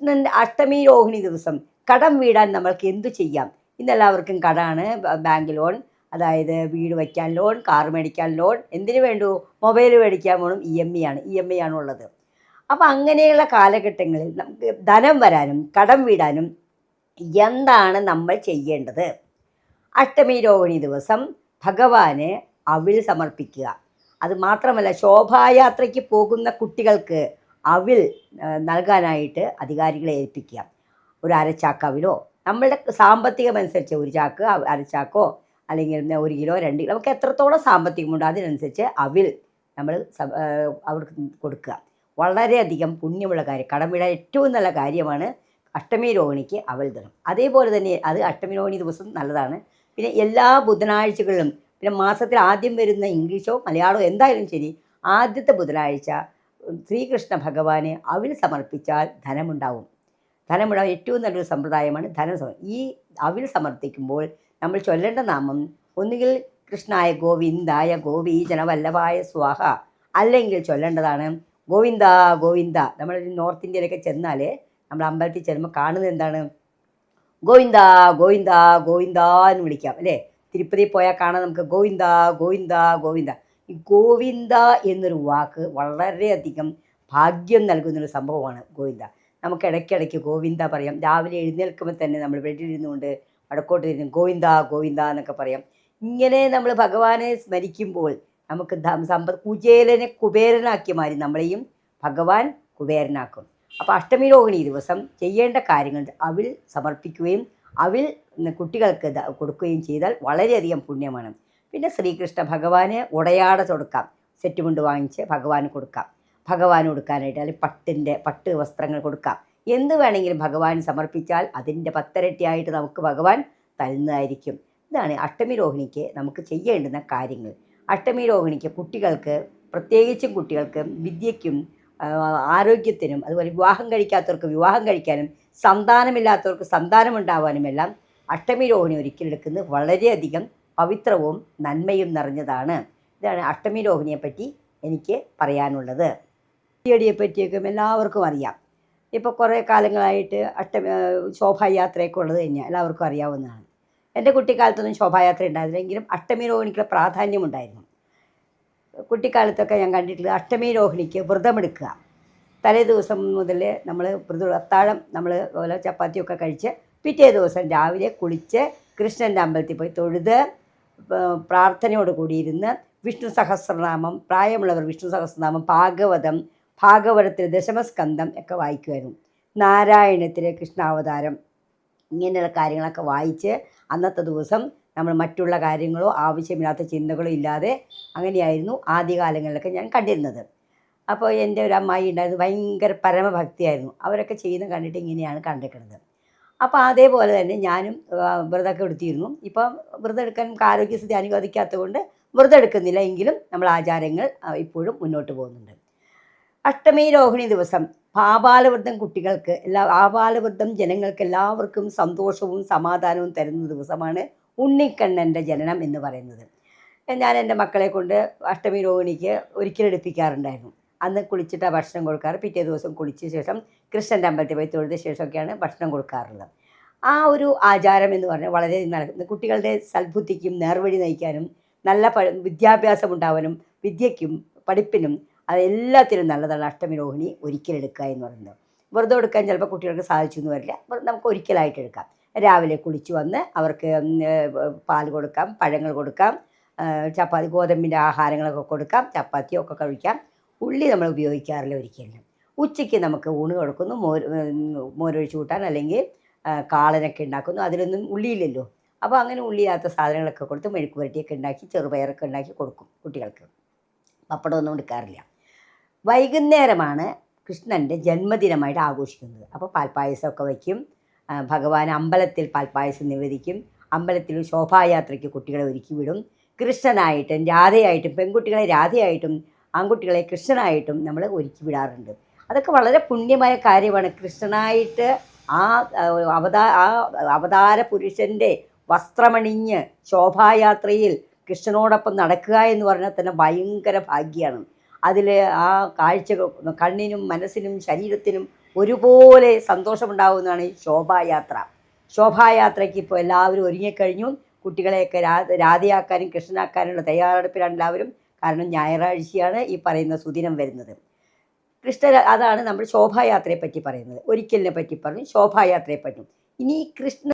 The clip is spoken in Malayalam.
കൃഷ്ണന്റെ അഷ്ടമി രോഹിണി ദിവസം. കടം വീടാൻ നമ്മൾക്ക് എന്തു ചെയ്യാം? ഇന്നെല്ലാവർക്കും കടമാണ്. ബാങ്ക് ലോൺ അതായത് വീട് വയ്ക്കാൻ ലോൺ കാർ മേടിക്കാൻ ലോൺ എന്തിനു വേണ്ടു? മൊബൈൽ മേടിക്കാൻ വേണം ഇ എം ഐ ആണ്. ഇ എം ഐ ആണുള്ളത് അപ്പോൾ അങ്ങനെയുള്ള കാലഘട്ടങ്ങളിൽ നമുക്ക് ധനം വരാനും കടം വീടാനും എന്താണ് നമ്മൾ ചെയ്യേണ്ടത്? അഷ്ടമി രോഹിണി ദിവസം ഭഗവാന് അവിൽ സമർപ്പിക്കുക. അത് മാത്രമല്ല ശോഭായാത്രയ്ക്ക് പോകുന്ന കുട്ടികൾക്ക് അവിൽ നൽകാനായിട്ട് അധികാരികളെ ഏൽപ്പിക്കുക ഒരു അരച്ചാക്ക് അവിലോ നമ്മളുടെ സാമ്പത്തികമനുസരിച്ച് ഒരു ചാക്ക് അരച്ചാക്കോ അല്ലെങ്കിൽ ഒരു കിലോ രണ്ട് കിലോ നമുക്ക് എത്രത്തോളം സാമ്പത്തികമുണ്ടോ അതിനനുസരിച്ച് അവിൽ നമ്മൾ അവർക്ക് കൊടുക്കുക. വളരെയധികം പുണ്യമുള്ള കാര്യം കടം വീടാൻ ഏറ്റവും നല്ല കാര്യമാണ് അഷ്ടമി രോഹിണിക്ക് അവൽ തരണം അതേപോലെ തന്നെ അത് അഷ്ടമി രോഹിണി ദിവസം നല്ലതാണ്. പിന്നെ എല്ലാ ബുധനാഴ്ചകളിലും പിന്നെ മാസത്തിൽ ആദ്യം വരുന്ന ഇംഗ്ലീഷോ മലയാളമോ എന്തായാലും ശരി ആദ്യത്തെ ബുധനാഴ്ച ശ്രീകൃഷ്ണ ഭഗവാന് അവിൽ സമർപ്പിച്ചാൽ ധനമുണ്ടാവും. ധനമുണ്ടാവും ഏറ്റവും നല്ലൊരു സമ്പ്രദായമാണ് ധനം ഈ അവിൽ സമർപ്പിക്കുമ്പോൾ നമ്മൾ ചൊല്ലേണ്ട നാമം ഒന്നുകിൽ കൃഷ്ണായ ഗോവിന്ദായ ഗോപീജന വല്ലഭായ സ്വാഹ. അല്ലെങ്കിൽ ചൊല്ലേണ്ടതാണ് ഗോവിന്ദ ഗോവിന്ദ. നമ്മൾ നോർത്ത് ഇന്ത്യയിലൊക്കെ ചെന്നാൽ നമ്മൾ അമ്പലത്തിൽ ചെല്ലുമ്പോൾ കാണുന്നത് എന്താണ്? ഗോവിന്ദ ഗോവിന്ദ ഗോവിന്ദ എന്ന് വിളിക്കാം അല്ലേ? തിരുപ്പതി പോയാൽ കാണാൻ നമുക്ക് ഗോവിന്ദ ഗോവിന്ദ ഗോവിന്ദ. ഗോവിന്ദ എന്നൊരു വാക്ക് വളരെയധികം ഭാഗ്യം നൽകുന്നൊരു സംഭവമാണ് ഗോവിന്ദ. നമുക്ക് ഇടയ്ക്കിടയ്ക്ക് ഗോവിന്ദ പറയാം. രാവിലെ എഴുന്നേൽക്കുമ്പോൾ തന്നെ നമ്മൾ വെടിയിരുന്നുകൊണ്ട് വടക്കോട്ട് തിരിഞ്ഞ് ഗോവിന്ദ ഗോവിന്ദ എന്നൊക്കെ പറയാം. ഇങ്ങനെ നമ്മൾ ഭഗവാനെ സ്മരിക്കുമ്പോൾ നമുക്ക് സമ്പ കുചേലനെ കുബേരനാക്കി മാറി നമ്മളെയും ഭഗവാൻ കുബേരനാക്കും. അപ്പോൾ അഷ്ടമി രോഹിണി ദിവസം ചെയ്യേണ്ട കാര്യങ്ങൾ അവിൽ സമർപ്പിക്കുകയും അവിൽ കുട്ടികൾക്ക് കൊടുക്കുകയും ചെയ്താൽ വളരെയധികം പുണ്യമാണ്. പിന്നെ ശ്രീകൃഷ്ണ ഭഗവാന് ഉടയാട കൊടുക്കാം സെറ്റ് മുണ്ട് വാങ്ങിച്ച് ഭഗവാന് കൊടുക്കാം. ഭഗവാന് കൊടുക്കാനായിട്ട് അല്ലെങ്കിൽ പട്ടിന്റെ പട്ട് വസ്ത്രങ്ങൾ കൊടുക്കാം. എന്ത് വേണമെങ്കിലും ഭഗവാൻ സമർപ്പിച്ചാൽ അതിന്റെ പത്തരട്ടിയായിട്ട് നമുക്ക് ഭഗവാൻ തരുന്നതായിരിക്കും. ഇതാണ് അഷ്ടമി രോഹിണിക്ക് നമുക്ക് ചെയ്യേണ്ടുന്ന കാര്യങ്ങൾ. അഷ്ടമി രോഹിണിക്ക് കുട്ടികൾക്ക് പ്രത്യേകിച്ചും കുട്ടികൾക്ക് വിദ്യയ്ക്കും ആരോഗ്യത്തിനും അതുപോലെ വിവാഹം കഴിക്കാത്തവർക്ക് വിവാഹം കഴിക്കാനും സന്താനമില്ലാത്തവർക്ക് സന്താനം ഉണ്ടാവാനുമെല്ലാം അഷ്ടമി രോഹിണി ഒരിക്കലെടുക്കുന്നത് വളരെയധികം പവിത്രവും നന്മയും നിറഞ്ഞതാണ്. ഇതാണ് അഷ്ടമി രോഹിണിയെ പറ്റി എനിക്ക് പറയാനുള്ളത്. ചെടിയെ പറ്റിയൊക്കെ എല്ലാവർക്കും അറിയാം. ഇപ്പോൾ കുറേ കാലങ്ങളായിട്ട് അഷ്ടമി ശോഭായാത്രയൊക്കെ ഉള്ളത് തന്നെയാണ് എല്ലാവർക്കും അറിയാവുന്നതാണ്. എന്റെ കുട്ടിക്കാലത്തൊന്നും ശോഭായാത്ര ഉണ്ടായിരുന്നില്ലെങ്കിലും അഷ്ടമി രോഹിണിക്കുള്ള പ്രാധാന്യമുണ്ടായിരുന്നു കുട്ടിക്കാലത്തൊക്കെ ഞാൻ കണ്ടിട്ടുള്ളത് അഷ്ടമി രോഹിണിക്ക് വ്രതമെടുക്കുക തലേ ദിവസം മുതൽ നമ്മൾ വ്രത അത്താഴം നമ്മൾ ഓല ചപ്പാത്തിയൊക്കെ കഴിച്ച് പിറ്റേ ദിവസം രാവിലെ കുളിച്ച് കൃഷ്ണന്റെ അമ്പലത്തിൽ പോയി തൊഴുത് പ്രാർത്ഥനയോട് കൂടിയിരുന്ന് വിഷ്ണു സഹസ്രനാമം പ്രായമുള്ളവർ വിഷ്ണു സഹസ്രനാമം ഭാഗവതം ഭാഗവതത്തിൽ ദശമസ്കന്ധം ഒക്കെ വായിക്കുമായിരുന്നു. നാരായണത്തിലെ കൃഷ്ണാവതാരം ഇങ്ങനെയുള്ള കാര്യങ്ങളൊക്കെ വായിച്ച് അന്നത്തെ ദിവസം നമ്മൾ മറ്റുള്ള കാര്യങ്ങളോ ആവശ്യമില്ലാത്ത ചിന്തകളോ ഇല്ലാതെ അങ്ങനെയായിരുന്നു ആദ്യകാലങ്ങളിലൊക്കെ ഞാൻ കണ്ടിരുന്നത്. അപ്പോൾ എന്റെ ഒരു അമ്മായി ഉണ്ടായിരുന്നു ഭയങ്കര പരമഭക്തിയായിരുന്നു. അവരൊക്കെ ചെയ്യുന്ന കണ്ടിട്ട് ഇങ്ങനെയാണ് കണ്ടിരിക്കുന്നത്. അപ്പോൾ അതേപോലെ തന്നെ ഞാനും വ്രതമൊക്കെ എടുത്തിരുന്നു. ഇപ്പം വ്രതം എടുക്കാൻ ആരോഗ്യസ്ഥിതി അനുവദിക്കാത്തത് കൊണ്ട് വ്രതം എടുക്കുന്നില്ല എങ്കിലും നമ്മൾ ആചാരങ്ങൾ ഇപ്പോഴും മുന്നോട്ട് പോകുന്നുണ്ട്. അഷ്ടമി രോഹിണി ദിവസം ആപാലവൃദ്ധം കുട്ടികൾക്ക് എല്ലാ ആപാലവൃദ്ധം ജനങ്ങൾക്ക് എല്ലാവർക്കും സന്തോഷവും സമാധാനവും തരുന്ന ദിവസമാണ് ഉണ്ണിക്കണ്ണന്റെ ജനനം എന്ന് പറയുന്നത്. ഞാൻ എന്റെ മക്കളെ കൊണ്ട് അഷ്ടമി രോഹിണിക്ക് ഒരിക്കലെടുപ്പിക്കാറുണ്ടായിരുന്നു അന്ന് കുളിച്ചിട്ടാണ് ഭക്ഷണം കൊടുക്കാറ്. പിറ്റേ ദിവസം കുളിച്ച ശേഷം കൃഷ്ണന്റെ അമ്പലത്തിൽ പോയി തൊഴുത ശേഷമൊക്കെയാണ് ഭക്ഷണം കൊടുക്കാറുള്ളത്. ആ ഒരു ആചാരം എന്ന് പറഞ്ഞാൽ വളരെ നടക്കുന്നത് കുട്ടികളുടെ സൽബുദ്ധിക്കും നേർവഴി നയിക്കാനും നല്ല പ വിദ്യാഭ്യാസം ഉണ്ടാവാനും വിദ്യയ്ക്കും പഠിപ്പിനും അതെല്ലാത്തിനും നല്ലതാണ് അഷ്ടമി രോഹിണി ഒരിക്കലെടുക്കുക എന്ന് പറയുന്നത്. വെറുതെ എടുക്കാൻ ചിലപ്പോൾ കുട്ടികൾക്ക് സാധിച്ചു എന്ന് വരില്ല. വ്ര- നമുക്ക് ഒരിക്കലായിട്ട് എടുക്കാം. രാവിലെ കുളിച്ചു വന്ന് അവർക്ക് പാൽ കൊടുക്കാം പഴങ്ങൾ കൊടുക്കാം ചപ്പാത്തി ഗോതമ്പിന്റെ ആഹാരങ്ങളൊക്കെ കൊടുക്കാം ചപ്പാത്തിയൊക്കെ കഴിക്കാം. ഉള്ളി നമ്മൾ ഉപയോഗിക്കാറില്ല ഒരിക്കലും. ഉച്ചയ്ക്ക് നമുക്ക് ഊണ് കൊടുക്കുന്നു മോര് മോരൊഴിച്ച് കൂട്ടാൻ അല്ലെങ്കിൽ കാളനൊക്കെ ഉണ്ടാക്കുന്നു. അതിലൊന്നും ഉള്ളിയില്ലല്ലോ. അപ്പോൾ അങ്ങനെ ഉള്ളിയില്ലാത്ത സാധനങ്ങളൊക്കെ കൊടുത്ത് മെഴുക്ക് പുരട്ടിയൊക്കെ ഉണ്ടാക്കി ചെറുപയറൊക്കെ ഉണ്ടാക്കി കൊടുക്കും കുട്ടികൾക്ക്. പപ്പടമൊന്നും എടുക്കാറില്ല. വൈകുന്നേരമാണ് കൃഷ്ണന്റെ ജന്മദിനമായിട്ട് ആഘോഷിക്കുന്നത്. അപ്പോൾ പാൽപ്പായസമൊക്കെ വയ്ക്കും. ഭഗവാൻ അമ്പലത്തിൽ പാൽപ്പായസം നിവേദിക്കും. അമ്പലത്തിൽ ശോഭായാത്രയ്ക്ക് കുട്ടികളെ ഒരുക്കി വിടും. കൃഷ്ണനായിട്ടും രാധയായിട്ടും പെൺകുട്ടികളെ രാധയായിട്ടും ആൺകുട്ടികളെ കൃഷ്ണനായിട്ടും നമ്മൾ ഒരുക്കി വിടാറുണ്ട്. അതൊക്കെ വളരെ പുണ്യമായ കാര്യമാണ്. കൃഷ്ണനായിട്ട് ആ അവതാ ആ അവതാര പുരുഷന്റെ വസ്ത്രമണിഞ്ഞ് ശോഭായാത്രയിൽ കൃഷ്ണനോടൊപ്പം നടക്കുക എന്ന് പറഞ്ഞാൽ തന്നെ ഭയങ്കര ഭാഗ്യമാണ് അതിൽ ആ കാഴ്ചകൾ കണ്ണിനും മനസ്സിനും ശരീരത്തിനും ഒരുപോലെ സന്തോഷമുണ്ടാകുന്നതാണ് ഈ ശോഭായാത്ര. ശോഭായാത്രയ്ക്ക് ഇപ്പോൾ എല്ലാവരും ഒരുങ്ങിക്കഴിഞ്ഞു. കുട്ടികളെയൊക്കെ രാധയാക്കാനും കൃഷ്ണനാക്കാനുള്ള തയ്യാറെടുപ്പിലാണ് എല്ലാവരും. കാരണം ഞായറാഴ്ചയാണ് ഈ പറയുന്ന സുദിനം വരുന്നത്. കൃഷ്ണ അതാണ് നമ്മൾ ശോഭായാത്രയെ പറ്റി പറയുന്നത്. ഒരിക്കലിനെ പറ്റി പറഞ്ഞു ശോഭായാത്രയെ പറ്റി. ഇനി കൃഷ്ണ